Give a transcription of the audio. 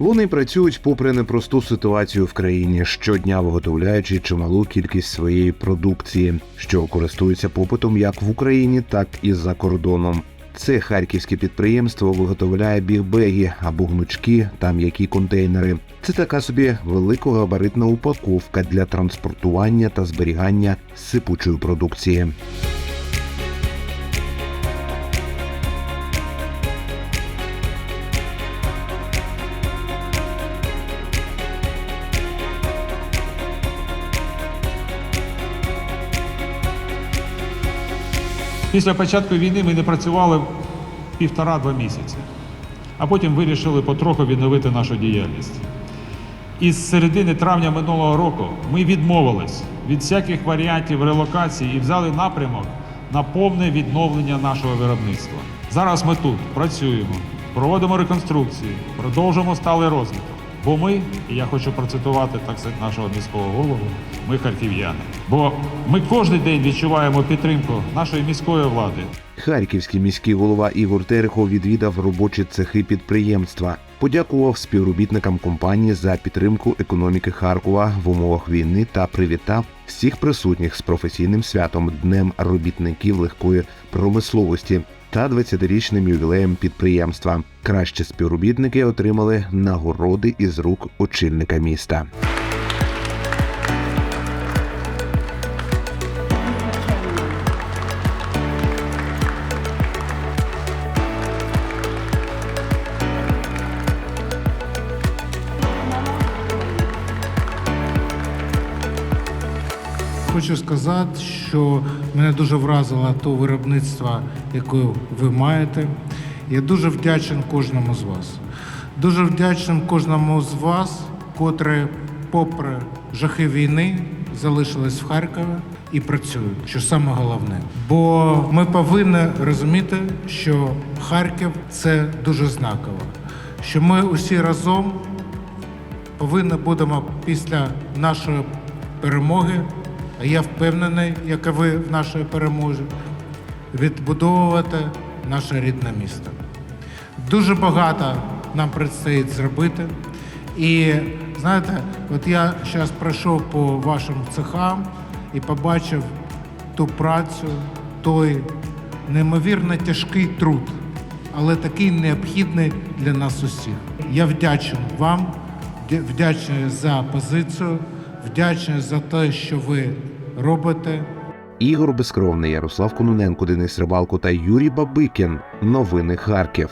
Вони працюють попри непросту ситуацію в країні, щодня виготовляючи чималу кількість своєї продукції, що користується попитом як в Україні, так і за кордоном. Це харківське підприємство виготовляє бігбеги або гнучки та м'які контейнери. Це така собі великогабаритна упаковка для транспортування та зберігання сипучої продукції. Після початку війни ми не працювали півтора-два місяці, а потім вирішили потроху відновити нашу діяльність. Із середини травня минулого року ми відмовились від всяких варіантів релокації і взяли напрямок на повне відновлення нашого виробництва. Зараз ми тут працюємо, проводимо реконструкції, продовжуємо сталий розвиток. Бо ми, і я хочу процитувати так сказати, нашого міського голову, ми харків'яни. Бо ми кожен день відчуваємо підтримку нашої міської влади, Харківський міський голова Ігор Терехов відвідав робочі цехи підприємства, подякував співробітникам компанії за підтримку економіки Харкова в умовах війни та привітав всіх присутніх з професійним святом Днем робітників легкої промисловості та 20-річним ювілеєм підприємства. Кращі співробітники отримали нагороди із рук очільника міста. Хочу сказати, що мене дуже вразило то виробництво, яке ви маєте. Я дуже вдячний кожному з вас. Дуже вдячним кожному з вас, котре, попри жахи війни, залишились в Харкові і працюють, що саме головне. Бо ми повинні розуміти, що Харків це дуже знаково, що ми усі разом повинні будемо після нашої перемоги, а я впевнений, як і ви в нашій перемозі, відбудовувати наше рідне місто. Дуже багато нам предстоїть зробити. І знаєте, от я зараз пройшов по вашим цехам і побачив ту працю, той неймовірно тяжкий труд, але такий необхідний для нас усіх. Я вдячний вам, вдячний за позицію, вдячний за те, що ви робите. Ігор Безкровний, Ярослав Кононенко, Денис Рибалко та Юрій Бабикін. Новини Харків.